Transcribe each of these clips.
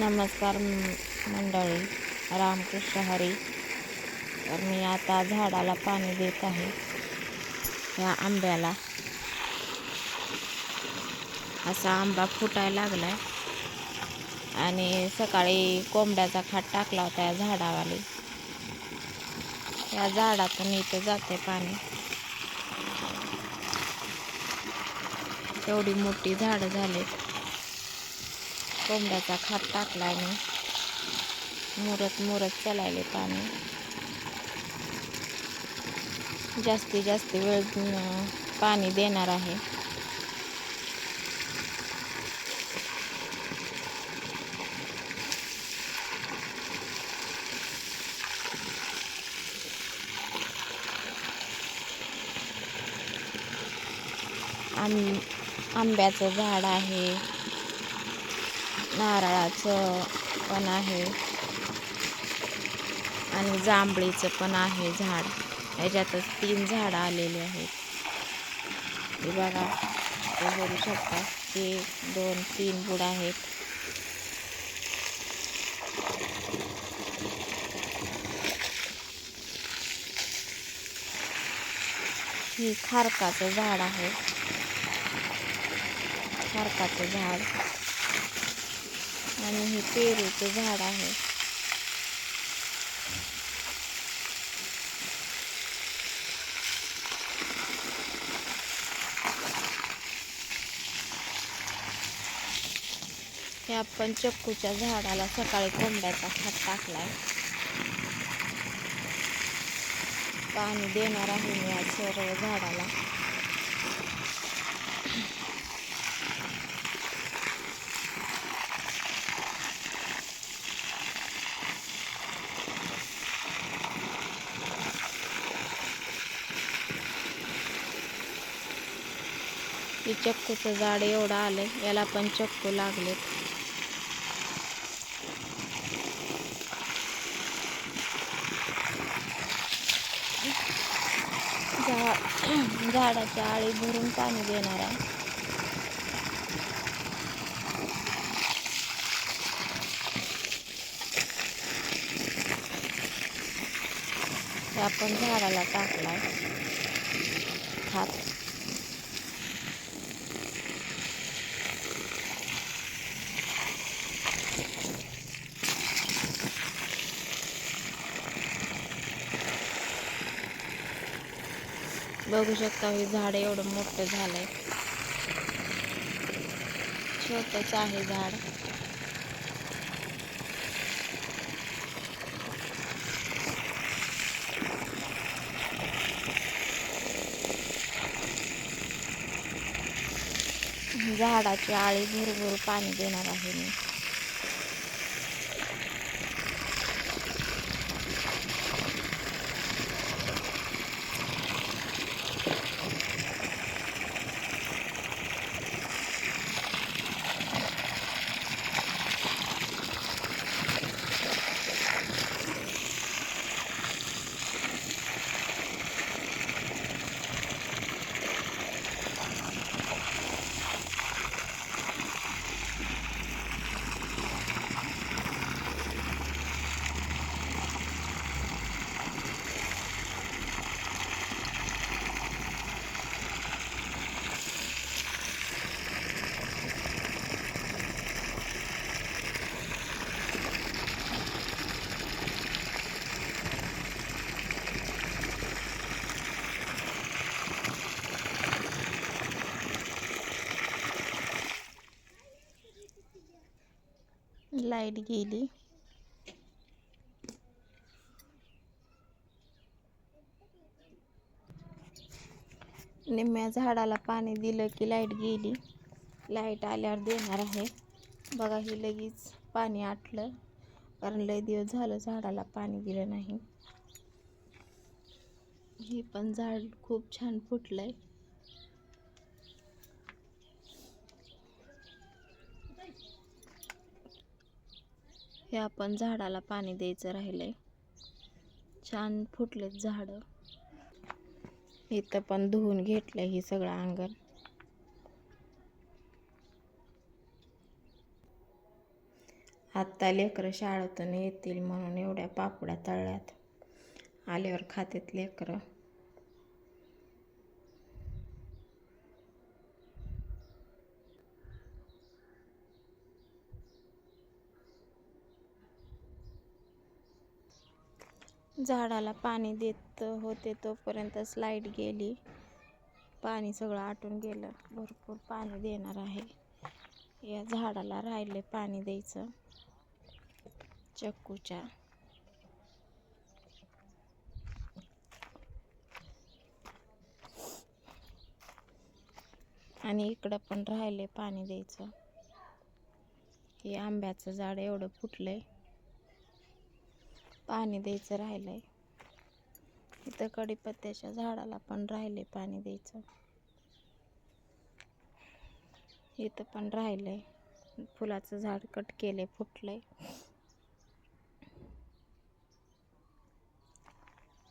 नमस्कार मंडळी रामकृष्ण हरी. तर मी आता झाडाला पाणी देत आहे या आंब्याला. असा आंबा फुटायला लागलाय. आणि सकाळी कोंबड्याचा खाट टाकला होता या झाडावाली. या झाडातून इथं जाते पाणी. एवढी मोठी झाडं झालीत. कोंबड्याचा खात टाकला आणि मुरत मुरत चालायले पाणी. जास्तीत जास्त वेळ पाणी देणार आहे. आंब आंब्याचं झाड आहे. नारळाचं पण आहे. आणि जांभळीचं पण आहे झाड. ह्याच्यातच तीन झाडं आलेली आहेत. हे बघा ते बघू शकता एक दोन तीन बुड आहेत. ही खारकाचं झाड आहे. खारकाचं झाड. आणि हे पेरूचं झाड आहे. हे आपण चक्कूच्या झाडाला सकाळी कोंबड्याचा खात टाकलाय. पाणी देणार आहे मी आज सर्व झाडाला. की चक्कूचं झाड एवढं आलं आहे याला पण चक्कू लागलेत. झा झाडाच्या आळी भरून पाणी देणार आहे. ते आपण झाडाला टाकला खात बघू शकता हे झाड एवढं मोठं झालंय. छोटच आहे झाड. झाडाची आळी भरभर पाणी देणार आहे मी. लाइट गेली. निम्म्या झाडाला पाणी दिलं की लाइट गेली. लाइट आल्यावर देणार आहे. बघा हे लगेच पाणी आटलं. कारण लय दिवस झालं झाडाला पाणी दिलं नाही. हे पण झाड खूप छान फुटलंय. हे आपण झाडाला पाणी द्यायचं राहिलंय. छान फुटलेत झाडं. इथं पण धुवून घेतलं हे सगळं अंगण. आत्ता लेकरं शाळेतून येतील म्हणून एवढ्या पापड्या तळल्यात. आल्यावर खातेत लेकरं. झाडाला पाणी देत होते तोपर्यंतच लाइट गेली. पाणी सगळं आटून गेलं. भरपूर पाणी देणार आहे. या झाडाला राहिले पाणी द्यायचं. चक्कूच्या. आणि इकडं पण राहिले पाणी द्यायचं. हे आंब्याचं झाड एवढं फुटलंय. पाणी द्यायचं राहिलं आहे इथं कडीपत्त्याच्या झाडाला पण राहिले पाणी द्यायचं. इथं पण राहिलंय. फुलाचं झाड कट केले फुटलंय.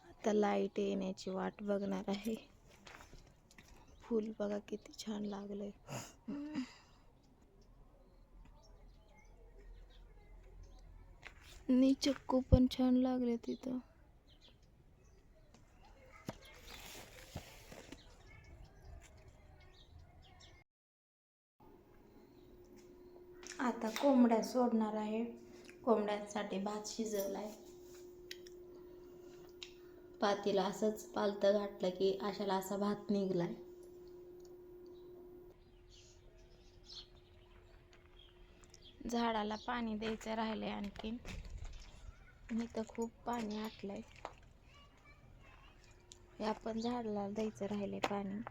आता लाइट येण्याची वाट बघणार आहे. फुल बघा किती छान लागलंय. आणि चक्कू पण छान लागले तिथं. आता कोंबड्या सोडणार आहे. कोंबड्यांसाठी भात शिजवलाय. पातीला असंच पालतं घातलं की अशाला असा भात निघलाय. झाडाला पाणी द्यायचं राहिलंय आणखीन. इथं खूप पाणी आटलंय. हे आपण झाडाला द्यायचं राहिले पाणी.